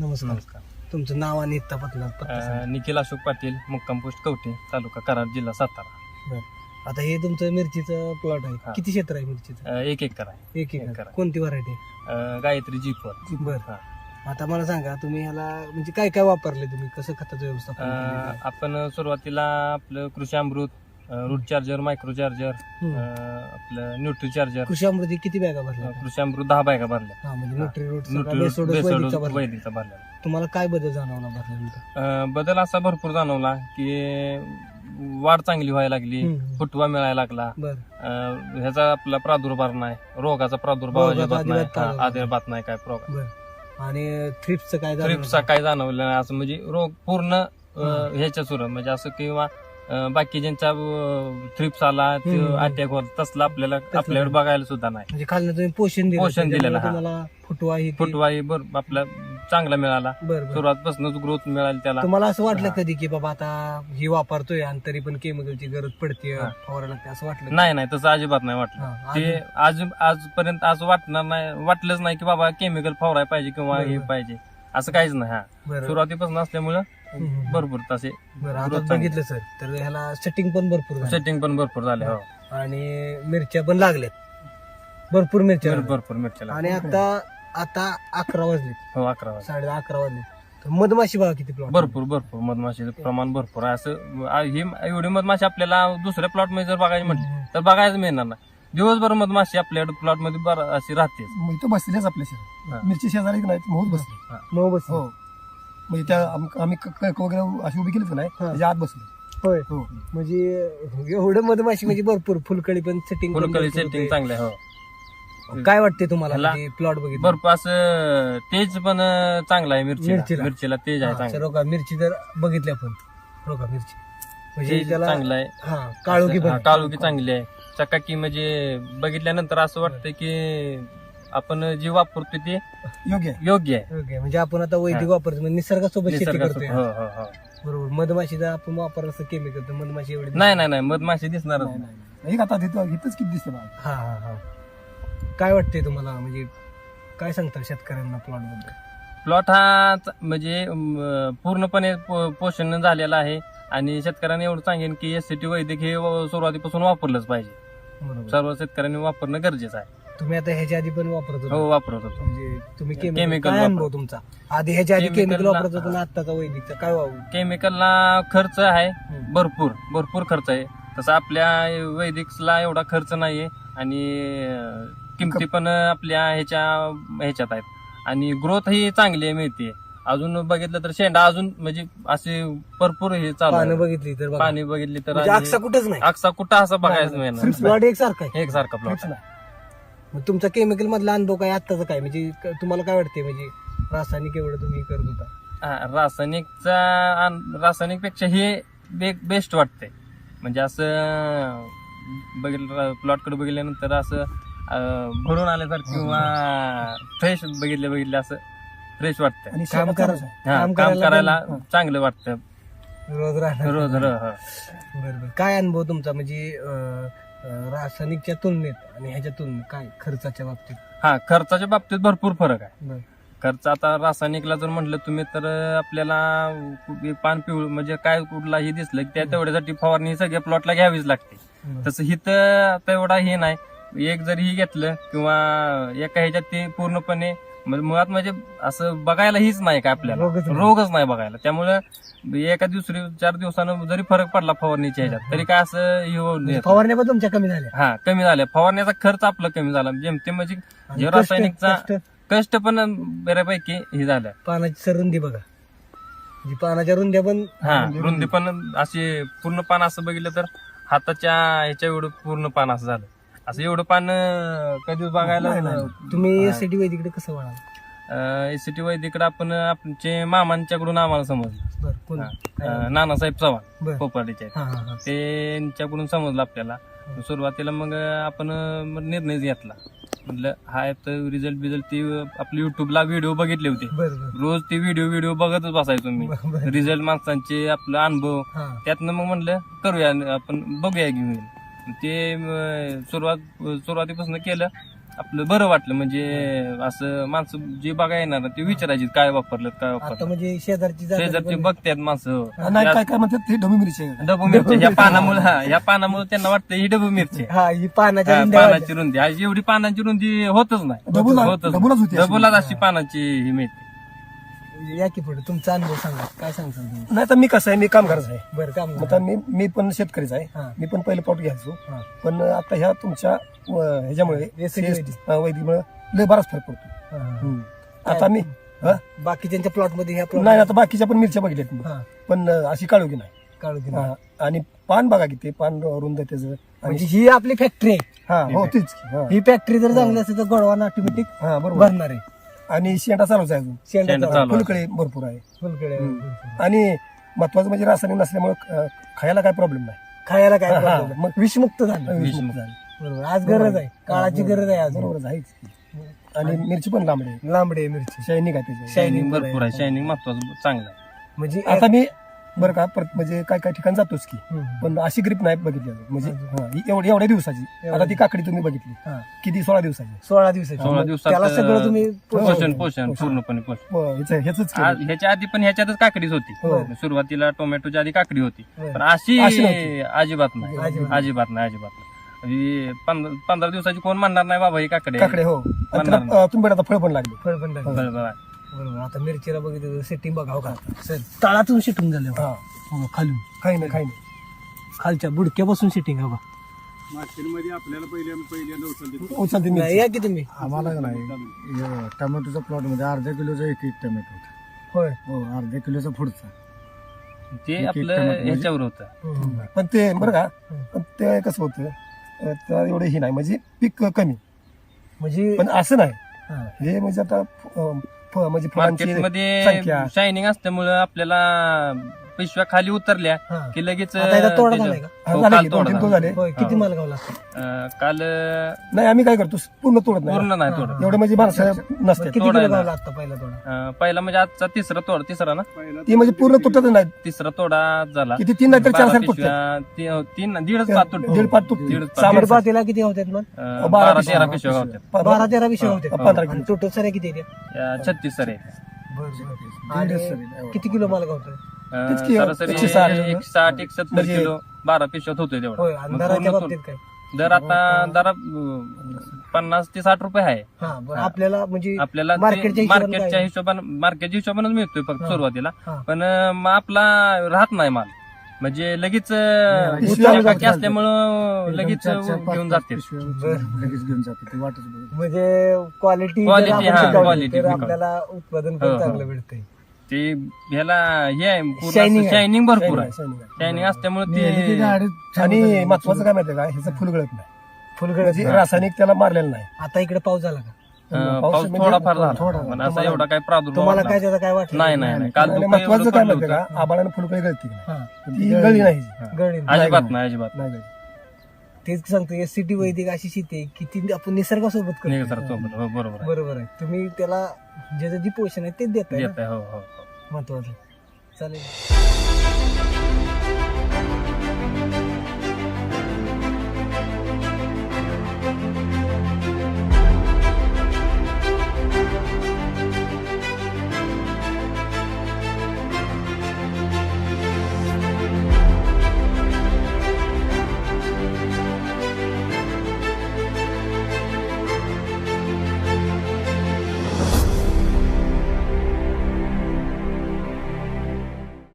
नमस्कार. नमस्कार. तुमचं नाव आणि इत्ता पत्ता पत्ता अं, सांगा. निखिल अशोक पाटील मुक्काम पोस्ट कवठे तालुका कराड जिल्हा सातारा. आता हे तुमचं मिरचीचं प्लॉट आहे. हा. किती क्षेत्र आहे मिरचीचं? अं, एक एकर आहे. एक एक एकर. कोणती व्हरायटी अं, गायत्री जीपवर बर. हा. आता मला सांगा तुम्ही ह्याला म्हणजे काय काय वापरले तुम्ही? कसं खताचं व्यवस्थापन अं, केलेलं आहे? आपण सुरुवातीला आपलं कृषी अमृत रूट चार्जर मायक्रो चार्जर हम्म. आपलं न्यूट्री चार्जर कृषी अमृती किती बॅगा भरल्या? कृषी अमृत दहा बायका भरल्या. हा म्हणजे न्यूट्री न्यूट्री वैदिकचा भरला. वैदिकचा तुम्हाला काय बदल जाणवला भरल्यानंतर अं, बदल असा भरपूर जाणवला की वाढ चांगली व्हायला लागली हम्म. फुटवा मिळायला लागला. बर. अं, ह्याचा आपला प्रादुर्भाव नाही रोगाचा प्रादुर्भाव रोगाचा अजिबात नाही अजिबात हा, प्रादुर्भाव अजिबात नाही. काय प्रॉब्लेम बर. आणि थ्रिप्सचं काय जाणवलं? ट्रिपचा काय जाणवलं नाही असं म्हणजे रोग पूर्ण अं, ह्याच्या सुर म्हणजे असं किंवा बाकी ज्यांच्या थ्रिप्स आला हम्म. अटॅक होत तसलं आपल्याला आपल्याकडे बघायला सुद्धा नाही म्हणजे खाल्लं तुम्ही पोषण दिलं पोषण त्याच्यामुळे दिलेलं, हा. तुम्हाला फुटवा ही ती- बर आपला चांगला मिळाला बर बर सुरुवातपासूनच ग्रोथ मिळाली त्याला तुम्हाला असं वाटलं. कधी की बाबा आता ही वापरतोय आणि तरी पण केमिकलची गरज पडते हा. लागते असं वाटलं? नाही नाही तसं अजिबात नाही वाटलं हा, ते आज आजपर्यंत असं वाटणार नाही वाटलंच नाही की बाबा केमिकल फवाराय पाहिजे किंवा हे बरोबर. पाहिजे असं काहीच नाही हा. बरं. सुरुवातीपासून असल्यामुळं हम्म. भरपूर तसे बरं आता growth चांगली. बघितलं सर. तर ह्याला सेटिंग पण भरपूर झालं. सेटिंग पण भरपूर झाले हो. आणि मिरच्या पण लागल्यात. भरपूर मिरच्या लागल्यात. भरपूर मिरच्याला आणि आता आता अकरा वाजले हो अकरा वाजता साडे अकरा वाजले. तर मधमाशी बघा किती प्लॉट भरपूर भरपूर. मधमाशीचं प्रमाण भरपूर आहे. असं आ- ही एवढी मधमाशी आपल्याला दुसऱ्या प्लॉटमध्ये जर बघायची म्हटली तर बघायला मिळणार नाही. दिवसभर मधमाशी आपल्याकडे प्लॉटमध्ये बरं अशी राहते मग इथं बसलेच आपल्या. शेतात मिरची शेजारी नाही मोहत बसले. मग बस हो. म्हणजे त्या आम- आम्ही क- क- वगैरे अशी उभी केली नाही हा. त्याच्या आत बसले. होय. हो. म्हणजे एवढं मधमाशी म्हणजे भरपूर फुलकळी पण सेटिंग फुलकळी सेटिंग चांगले हो. काय वाटते तुम्हाला प्लॉट बघितलं? भरपूर असं तेज पण चांगलं आहे मिरचीला. मिरचीला. मिरचीला तेज आहे हा, चांगलं. रोका मिरची जर बघितली आपण रोका मिरची. म्हणजे तेज त्याला चांगलं आहे. हा काळोखी हा, पण. काळोखी चांगली आहे. चकाकी म्हणजे बघितल्यानंतर असं वाटतं की आपण जे वापरतो ते योग्य आहे. योग्य आहे. ओके म्हणजे आपण आता वैदिक वापरतो म्हणजे निसर्गासोबत शेती निसर्गाचं- करतोय. हो हो हो. बरोबर. मधमाशी जर आपण वापरलं असं केमिकल तर मधमाशी एवढी नाही नाही नाही. मधमाशी दिसणारच नाही, नाही. नाही, नाही. एक आता तिथं इथंच किती दिसते हा हा हा. काय वाटते तुम्हाला? म्हणजे काय सांगता शेतकऱ्यांना प्लॉटबद्दल? प्लॉट हा च- म्हणजे अं, पूर्णपणे पो- पोषण झालेला आहे. आणि शेतकऱ्यांनी एवढं सांगेन की एस सी टी वैदिक हे व- सुरुवातीपासून वापरलंच पाहिजे. सर्व शेतकऱ्यांनी वापरणं गरजेचं आहे. तुम्ही आता ह्याच्या आधी पण वापरत हो होता वापरत होतो. म्हणजे तुम्ही Chemical केमिकल काय वापर- अनुभव तुमचा? आधी ह्याच्या आधी Chemical केमिकल ला- वापरत होता ना आत्ताचा वैदिकचा? काय वाव? केमिकलला खर्च आहे हम्म. भरपूर भरपूर खर्च आहे. तसं आपल्या वैदिकला एवढा खर्च नाहीये आणि अं, किमती पण आपल्या ह्याच्या ह्याच्यात आहेत. आणि ग्रोथ ही चांगली मिळते अजून बघितलं तर शेंडा अजून म्हणजे असे भरपूर हे चालू पानं आहे. बघितली तर बघा. पाणी बघितली तर म्हणजे आणि- कुठंच नाही. अक्सा कुठं असं बघायचं मिळणार प्लॉट एक सारखा आहे. एक सारखा प्लॉट नाही. मग तुमचा केमिकल मधला अनुभव काय आत्ताचा काय? म्हणजे क- तुम्हाला काय वाटते म्हणजे रासायनिक एवढं तुम्ही करत होता. रासायनिकचा अन- रासायनिकपेक्षा हे बेस्ट वाटतंय. म्हणजे असं बघितलं प्लॉटकडे बघितल्यानंतर असं अं, भरून आल्यासारखं किंवा फ्रेश बघितले बघितले असं. फ्रेश वाटतंय. आणि काम शेतात आहे. हा करायला चांगलं वाटतं रोज राहणार. रोज र ह. बरोबर काय अनुभव तुमचा? म्हणजे अं, अं, रासायनिकच्या तुलनेत आणि ह्याच्या तुलनेत काय खर्चाच्या बाबतीत? हा खर्चाच्या बाबतीत भरपूर फरक आहे. बरं. खर्च आता रासायनिकला जर म्हटलं तुम्ही तर आपल्याला कुठे पान पिवळ म्हणजे काय कुठलाही दिसलं की त्या तेवढ्यासाठी फवारणी सगळ्या प्लॉटला घ्यावीच लागते. बरं. तसं हिथं तेवढा हे नाही. एक जरी ही घेतलं किंवा एका ह्याच्यात ते पूर्णपणे म्हणजे मुळात म्हणजे असं बघायला हीच नाही का आपल्याला? रोगच नाही. रोगच नाही बघायला. त्यामुळं एका दुसरी चार दिवसानं जरी फरक पडला फवारणीच्या ह्याच्यात तरी काय असं हे होऊन म्हणजे येत नाही. फवारण्या पण तुमच्या कमी झाल्या. हा कमी झालं फवारण्याचा खर्च आपला कमी झाला. जेमते म्हणजे आणि जे कष्ट- रासायनिकचा कष्ट, कष्ट पण बऱ्यापैकी हे झालं पानाची सररुंदी बघा. जी पानाच्या रुंद्या पण हा रुंदी पण अशी पूर्ण पान असं बघितलं तर हाताच्या ह्याच्या एवढं पूर्ण पान असं झालं. असं एवढं पान अं, कधी बघायला नाही, नाही. तुम्ही हा. एसटी वैदिकडे कसं वळाल एसीटी वैदिकडे आपण आमचे मामांच्याकडून आम्हाला समजलं. बरं कोण? हा. काय? अं, नानासाहेब चव्हाण बरं. पोपाडीचे आहेत. हा हा. हा त्यांच्याकडून समजलं आपल्याला. सुरुवातीला मग आपण अं, मग निर्णय घेतला. म्हटलं हा तर रिझल्ट बिझल्ट ती आपली युट्यूबला व्हिडिओ बघितले होते. बरं बरं. रोज ते व्हिडिओ व्हिडिओ बघतच बसायचो मी. बरं, बरं. रिझल्ट माणसांचे आपलं अनुभव. हा. त्यातनं मग म्हणलं करूया आपण बघूया घेऊन. ते म, सुरुवात सुरुवातीपासून केलं आपलं बरं वाटलं. म्हणजे असं माणसं जे बघायला येणार ना, ते विचारायचे काय वापरलं काय आता वापरलं म्हणजे शेजारची जागा शेजारचे पण- बघतात माणसं. नाही काय काय म्हणतात ते? मिरची. आहे डबू ह्या पानामुळे हा ह्या पानामुळे त्यांना वाटतं ही डबू मिरची. हा ही पानाच्या हा, रुंद्या पानाची रुंदी. आज एवढी पानाची रुंदी होतच नाही. डबूला- होतच डबूलाच होती अशी. डबूलाच अशी पानाची ही मिळते. या की पुढे तुमचा अनुभव सांगा काय सांगता तुम्ही नाही तर मी कसं आहे मी कामगारच आहे बरं काम आता मी मी पण शेतकरीच आहे हा. मी पण पहिले प्लॉट घ्यायचो हा. पण आता ह्या तुमच्या अं, ह्याच्यामुळे वैदिक. हा, वैदिकमुळे लय बराच फरक पडतो हा, हा. हम्म. आता मी हा? बाकीच्यांच्या प्लॉटमध्ये ह्या नाही आता बाकीच्या पण मिरच्या बघितल्यात मी. हा पण अं, अशी काळोगी नाही काढू दे. हा. आणि पान बघा किती पान रुंद त्याचं आणि म्हणजे ही आपली फॅक्टरी आहे हा हो तीच की. हा. ही फॅक्टरी जर चांगली असेल तर गोडवान ऑटोमॅटिक हा बरोबर भरणार आहे आणि शेंडा चालूच आहे अजून. शेंडा शेंडा चालू आहे. फुलकडे भरपूर आहे. फुलकडे आणि महत्वाचं म्हणजे रासायनिक नसल्यामुळे अं, खायला काय प्रॉब्लेम नाही. खायला काय हा, problem नाही. मग विषमुक्त झालं. विषमुक्त. झालं. बरोबर. आज गरज आहे. काळाची गरज आहे आज बरोबरच आहेच. आणि मिरची पण लांबडी आहे. लांबडे मिरची. शायनिंग आहे त्याची. शायनिंग भरपूर आहे. शायनिंग महत्वाचं चांगलं आहे. म्हणजे आता मी बरं का परत म्हणजे काय काय ठिकाणी जातोच की. पण अशी ग्रीप नाही बघितली अजून. म्हणजे हा, ही एवढ्या एवढ्या दिवसाची आता ती काकडी तुम्ही बघितली हा. किती सोळा दिवसाची सोळा दिवसाची सोळा दिवसात त्याला सगळं तुम्ही पोषण पोषण पूर्णपणे पोषण हो, ह्याचं- ह्याचंच केलं. आज ह्याच्या आधी पण ह्याच्यातच काकडीच होती हो. सुरुवातीला टोमॅटोच्या आधी काकडी होती हो. पण अशी अशी नव्हती. अजिबात नाही अजिबात. अजिबात नाही अजिबात नाही ही पंध- पंधरा दिवसाची कोण म्हणणार नाही बाबा ही काकडे काकडे हो आणि त्याला, म्हणणार अं, तुम्ही आता फळ पण लागले फळ पण. बरोबर आहे. बरोबर. आता मिरचीला बघितलं सेटिंग बघा हो का सर तळातून शिटून झालं हा. हो, खालून. काही नाही काही नाही. खालच्या बुडक्यापासून शिटिंग हवा मार्केटमध्ये आपल्याला पहिले पहिल्यांदा उचलते उचलते मिरची. या की तुम्ही? आम्हाला का नाही टोमॅटोचा प्लॉटमध्ये अर्ध्या किलोचा एक एक टोमॅटो होता. होय. हो अर्ध्या किलोचा पुढचा. ते एक आपलं ह्याच्यावर होतं. हम्म. पण ते बरं का. पण ते कसं होतं? अं, तर एवढं हे नाही. म्हणजे पीक कमी. म्हणजे पण असं नाही. हा. हे म्हणजे आता अं, म्हणजे मार्केटमध्ये संख्या. शायनिंग असल्यामुळं आपल्याला पिशव्या खाली उतरल्या हा. की लगेच आता याचा तोडा त्याच्या- झालाय का? हा, हो, झाले काल की दोन तोडा तीन तो झाला. झाले होय किती हो. माल गावला अं, काल अं, नाही आम्ही काय करतो पूर्ण तोडत नाही पूर्ण नाही हा. एवढे म्हणजे माणसं किती तोडायला. गावला आता पहिला तोडा अं, पहिला म्हणजे आजचा तिसरा तोडा तिसरा ना पहिला ती म्हणजे पूर्ण तुटत नाही तिसरा तोडा झाला किती तीन नाही तर चार बारा सात तुटतात पिशव्या ती- तीन दीडच पाच तुटते दीड पाच तुटते दीड पाच. माणसं. पातीला किती मग अं, बारा बारा पिशव्या. तेरा पिशव्या गावतात बारा तेरा विषय होते हा, पंधरा किलो. टोटल सऱ्या किती येते या छत्तीस सर आणि. किती किलो माल गावतोय तेच की, सरासरी एकशे साठ. एक साठ एक सत्तर म्हणजे- किलो बारा पिशव्यात होतोय तेवढा होय मग आणि दराच्या पूर्ण बाबतीत काय तो- दर आता दरा पन्नास ते साठ रुपये आहे हा बरं हा. आपल्याला म्हणजे आपल्याला मार्केटच्या हिशोबाने मार्केटच्या काय? हिशोबाने मार्केटच्या हिशोबानेच मिळतोय फक्त हा. सुरुवातीला हा. पण अं, मग आपला राहत नाही माल म्हणजे लगेच अं, टाकी. असल्यामुळं लगेच घेऊन जाते लगेच घेऊन जाते ते वाटच बघत म्हणजे क्वालिटी Quality, हा, quality तर पिकावर. आपल्याला उत्पादन हो, पण हो. चांगलं मिळतंय ते ह्याला हे आहे Shining आहे. शायनिंग भरपूर आहे. शायनिंग असल्यामुळे ते आणि महत्वाचं काय माहितीये का? ह्याचं फुल गळत नाही. फुलगड म्हणजे रासायनिक त्याला मारलेलं नाही. आता इकडे पाऊस झाला का? अं, पाऊस म्हणजे थोडाफार झाला. पण असा एवढा काय प्रादुर्भाव तुम्हाला. काय त्याचा काय वाटलं नाही नाही नाही. काल आणि दुपारी महत्वाचं काय पडलं माहितीये होतं. का आबाळानं गळती की हा. नाही. ती गळली नाही. गळी अजिबात नाही अजिबात. नाही गळली. तेच सांगतो एस सी टी वैदिक अशी शेती आहे की ती आपण निसर्गासोबत नाही करतो. सर हो, बरोबर आहे. बरोबर आहे. तुम्ही त्याला जे जे पोषण आहे तेच देत आहे देत आहे हो हो. महत्वाचं चालेल.